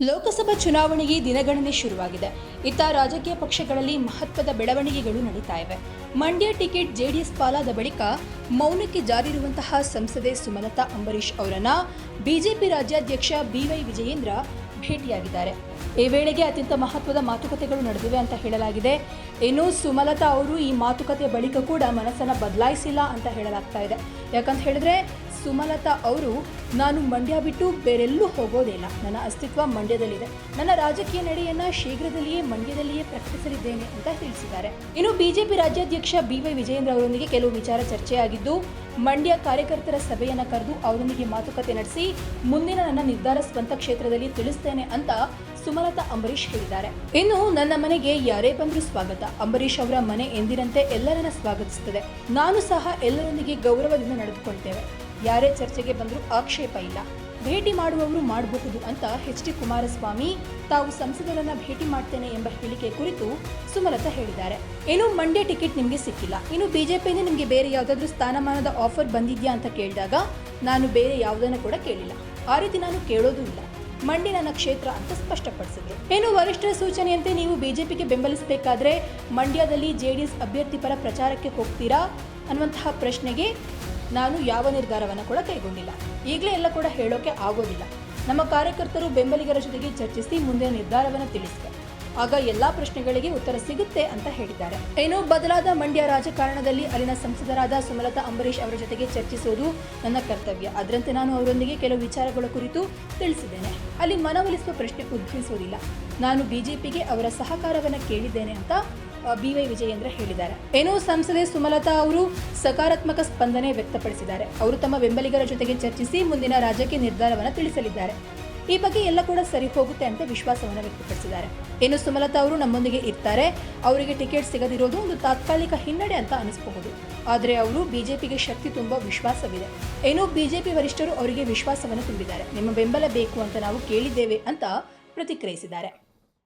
ಲೋಕಸಭಾ ಚುನಾವಣೆಗೆ ದಿನಗಣನೆ ಶುರುವಾಗಿದೆ. ಇತ್ತ ರಾಜಕೀಯ ಪಕ್ಷಗಳಲ್ಲಿ ಮಹತ್ವದ ಬೆಳವಣಿಗೆಗಳು ನಡೀತಾ ಇವೆ. ಮಂಡ್ಯ ಟಿಕೆಟ್ ಜೆಡಿಎಸ್ ಪಾಲಾದ ಬಳಿಕ ಮೌನಕ್ಕೆ ಜಾರಿರುವಂತಹ ಸಂಸದೆ ಸುಮಲತಾ ಅಂಬರೀಶ್ ಅವರನ್ನ ಬಿಜೆಪಿ ರಾಜ್ಯಾಧ್ಯಕ್ಷ ಬಿವೈ ವಿಜಯೇಂದ್ರ ಭೇಟಿಯಾಗಿದ್ದಾರೆ. ಈ ವೇಳೆಗೆ ಅತ್ಯಂತ ಮಹತ್ವದ ಮಾತುಕತೆಗಳು ನಡೆದಿವೆ ಅಂತ ಹೇಳಲಾಗಿದೆ. ಇನ್ನು ಸುಮಲತಾ ಅವರು ಈ ಮಾತುಕತೆ ಬಳಿಕ ಕೂಡ ಮನಸ್ಸನ್ನು ಬದಲಾಯಿಸಿಲ್ಲ ಅಂತ ಹೇಳಲಾಗ್ತಾ ಇದೆ. ಯಾಕಂತ ಹೇಳಿದ್ರೆ ಸುಮಲತಾ ಅವರು, ನಾನು ಮಂಡ್ಯ ಬಿಟ್ಟು ಬೇರೆಲ್ಲೂ ಹೋಗೋದಿಲ್ಲ. ನನ್ನ ಅಸ್ತಿತ್ವ ಮಂಡ್ಯದಲ್ಲಿದೆ. ನನ್ನ ರಾಜಕೀಯ ನಡೆಯನ್ನ ಶೀಘ್ರದಲ್ಲಿಯೇ ಮಂಡ್ಯದಲ್ಲಿಯೇ ಪ್ರಕಟಿಸಲಿದ್ದೇನೆ ಅಂತ ತಿಳಿಸಿದ್ದಾರೆ. ಇನ್ನು ಬಿಜೆಪಿ ರಾಜ್ಯಾಧ್ಯಕ್ಷ ಬಿ ವೈ ವಿಜಯೇಂದ್ರ ಅವರೊಂದಿಗೆ ಕೆಲವು ವಿಚಾರ ಚರ್ಚೆಯಾಗಿದ್ದು, ಮಂಡ್ಯ ಕಾರ್ಯಕರ್ತರ ಸಭೆಯನ್ನು ಕರೆದು ಅವರೊಂದಿಗೆ ಮಾತುಕತೆ ನಡೆಸಿ, ಮುಂದಿನ ನನ್ನ ನಿರ್ಧಾರ ಸ್ವಂತ ಕ್ಷೇತ್ರದಲ್ಲಿ ತಿಳಿಸ್ತೇನೆ ಅಂತ ಸುಮಲತಾ ಅಂಬರೀಶ್ ಹೇಳಿದ್ದಾರೆ. ಇನ್ನು ನನ್ನ ಮನೆಗೆ ಯಾರೇ ಬಂದರೂ ಸ್ವಾಗತ. ಅಂಬರೀಶ್ ಅವರ ಮನೆ ಎಂದಿನಂತೆ ಎಲ್ಲರನ್ನ ಸ್ವಾಗತಿಸುತ್ತದೆ. ನಾನು ಸಹ ಎಲ್ಲರೊಂದಿಗೆ ಗೌರವದಿಂದ ನಡೆದುಕೊಳ್ತೇವೆ. ಯಾರೇ ಚರ್ಚೆಗೆ ಬಂದರೂ ಆಕ್ಷೇಪ ಇಲ್ಲ. ಭೇಟಿ ಮಾಡುವವರು ಮಾಡಬಹುದು ಅಂತ ಎಚ್ ಡಿ ಕುಮಾರಸ್ವಾಮಿ ತಾವು ಸಂಸದರನ್ನ ಭೇಟಿ ಮಾಡ್ತೇನೆ ಎಂಬ ಹೇಳಿಕೆ ಕುರಿತು ಸುಮಲತಾ ಹೇಳಿದ್ದಾರೆ. ಏನು ಮಂಡ್ಯ ಟಿಕೆಟ್ ನಿಮಗೆ ಸಿಕ್ಕಿಲ್ಲ. ಇನ್ನು ಬಿಜೆಪಿಯಿಂದ ನಿಮಗೆ ಬೇರೆ ಯಾವುದಾದ್ರೂ ಸ್ಥಾನಮಾನದ ಆಫರ್ ಬಂದಿದ್ಯಾ ಅಂತ ಕೇಳಿದಾಗ ನಾನು ಬೇರೆ ಯಾವುದನ್ನು ಕೂಡ ಕೇಳಿಲ್ಲ. ಆ ರೀತಿ ನಾನು ಕೇಳೋದೂ ಇಲ್ಲ. ಮಂಡ್ಯ ನನ್ನ ಕ್ಷೇತ್ರ ಅಂತ ಸ್ಪಷ್ಟಪಡಿಸಿದ್ರು. ಏನು ವರಿಷ್ಠರ ಸೂಚನೆಯಂತೆ ನೀವು ಬಿಜೆಪಿಗೆ ಬೆಂಬಲಿಸಬೇಕಾದ್ರೆ ಮಂಡ್ಯದಲ್ಲಿ ಜೆಡಿಎಸ್ ಅಭ್ಯರ್ಥಿ ಪರ ಪ್ರಚಾರಕ್ಕೆ ಹೋಗ್ತೀರಾ ಅನ್ನುವಂತಹ ಪ್ರಶ್ನೆಗೆ ನಾನು ಯಾವ ನಿರ್ಧಾರವನ್ನು ಕೂಡ ಕೈಗೊಂಡಿಲ್ಲ. ಈಗಲೇ ಎಲ್ಲ ಕೂಡ ಹೇಳೋಕೆ ಆಗೋದಿಲ್ಲ. ನಮ್ಮ ಕಾರ್ಯಕರ್ತರು ಬೆಂಬಲಿಗರ ಜೊತೆಗೆ ಚರ್ಚಿಸಿ ಮುಂದಿನ ನಿರ್ಧಾರವನ್ನು ತಿಳಿಸಿದೆ. ಆಗ ಎಲ್ಲಾ ಪ್ರಶ್ನೆಗಳಿಗೆ ಉತ್ತರ ಸಿಗುತ್ತೆ ಅಂತ ಹೇಳಿದ್ದಾರೆ. ಏನೋ ಬದಲಾದ ಮಂಡ್ಯ ರಾಜಕಾರಣದಲ್ಲಿ ಅಲ್ಲಿನ ಸಂಸದರಾದ ಸುಮಲತಾ ಅಂಬರೀಶ್ ಅವರ ಜೊತೆಗೆ ಚರ್ಚಿಸುವುದು ನನ್ನ ಕರ್ತವ್ಯ. ಅದರಂತೆ ನಾನು ಅವರೊಂದಿಗೆ ಕೆಲವು ವಿಚಾರಗಳ ಕುರಿತು ತಿಳಿಸಿದ್ದೇನೆ. ಅಲ್ಲಿ ಮನವೊಲಿಸುವ ಪ್ರಶ್ನೆ ಉದ್ಭವಿಸುವುದಿಲ್ಲ. ನಾನು ಬಿಜೆಪಿಗೆ ಅವರ ಸಹಕಾರವನ್ನು ಕೇಳಿದ್ದೇನೆ ಅಂತ ಬಿ ವೈ ವಿಜಯೇಂದ್ರ ಹೇಳಿದ್ದಾರೆ. ಏನು ಸಂಸದೆ ಸುಮಲತಾ ಅವರು ಸಕಾರಾತ್ಮಕ ಸ್ಪಂದನೆ ವ್ಯಕ್ತಪಡಿಸಿದ್ದಾರೆ. ಅವರು ತಮ್ಮ ಬೆಂಬಲಿಗರ ಜೊತೆಗೆ ಚರ್ಚಿಸಿ ಮುಂದಿನ ರಾಜಕೀಯ ನಿರ್ಧಾರವನ್ನು ತಿಳಿಸಲಿದ್ದಾರೆ. ಈ ಬಗ್ಗೆ ಎಲ್ಲ ಕೂಡ ಸರಿ ಹೋಗುತ್ತೆ ಅಂತ ವಿಶ್ವಾಸವನ್ನು ವ್ಯಕ್ತಪಡಿಸಿದ್ದಾರೆ. ಇನ್ನು ಸುಮಲತಾ ಅವರು ನಮ್ಮೊಂದಿಗೆ ಇರ್ತಾರೆ. ಅವರಿಗೆ ಟಿಕೆಟ್ ಸಿಗದಿರೋದು ಒಂದು ತಾತ್ಕಾಲಿಕ ಹಿನ್ನಡೆ ಅಂತ ಅನಿಸಬಹುದು. ಆದರೆ ಅವರು ಬಿಜೆಪಿಗೆ ಶಕ್ತಿ ತುಂಬ ವಿಶ್ವಾಸವಿದೆ. ಏನು ಬಿಜೆಪಿ ವರಿಷ್ಠರು ಅವರಿಗೆ ವಿಶ್ವಾಸವನ್ನು ತುಂಬಿದ್ದಾರೆ. ನಿಮ್ಮ ಬೆಂಬಲ ಬೇಕು ಅಂತ ನಾವು ಕೇಳಿದ್ದೇವೆ ಅಂತ ಪ್ರತಿಕ್ರಿಯಿಸಿದ್ದಾರೆ.